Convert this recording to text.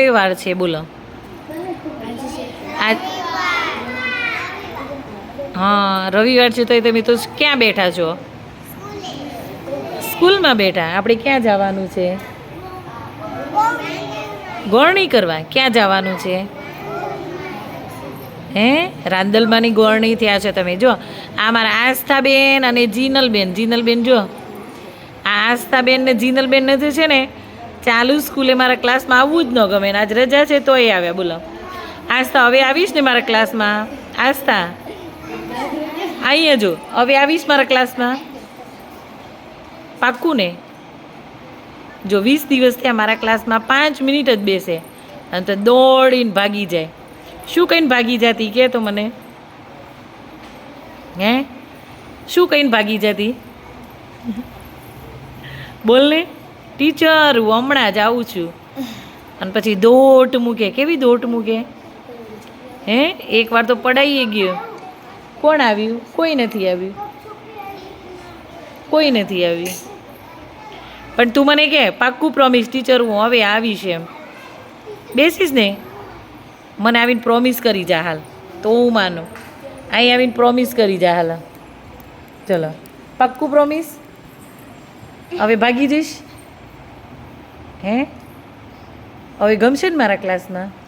કયો વાર છે, બોલો. આજ હા, રવિવાર છે, તો તમે તો ક્યાં બેઠા છો? સ્કૂલમાં બેઠા? આપણે ક્યાં જવાનું છે? ગોળણી કરવા? ક્યાં જવાનું છે? હે? રાંદલમાંની ગોળણી થયા છે તમે. જો, આ મારા આસ્થાબેન અને જીનલબેન. જીનલબેન, જો. આ આસ્થાબેન ને જીનલબેન નથી છે ને ચાલુ સ્કૂલે મારા ક્લાસમાં આવવું જ ન ગમે ને આજ રજા છે તોય આવ્યા, બોલો. આસ્થા હવે આવીશ ને મારા ક્લાસમાં. આસ્થા અહીંયા જો, હવે આવીશ મારા ક્લાસમાં. પાક્કું ને? જો વીસ દિવસ થયા મારા ક્લાસમાં પાંચ મિનિટ જ બેસે અને તો દોડીને ભાગી જાય. શું કહીને ભાગી જતી, કે તો મને? હે? શું કહીને ભાગી જતી? બોલ ને. ટીચર, હું હમણાં જ આવું છું. અને પછી દોટ મૂકે. કેવી દોટ મૂકે? હે? એકવાર તો પડાઈ ગયો. કોણ આવ્યું? કોઈ નથી આવ્યું. કોઈ નથી આવ્યું. પણ તું મને કે, પાક્કું પ્રોમિસ ટીચર, હું હવે આવીશ એમ. બેસીશ ને? મને આવીને પ્રોમિસ કરી જા હાલ. તો હું માનું. અહીં આવીને પ્રોમિસ કરી જા હાલ. ચલો. પાક્કું પ્રોમિસ હવે ભાગી જઈશ? હે? હવે ગમશે ને મારા ક્લાસમાં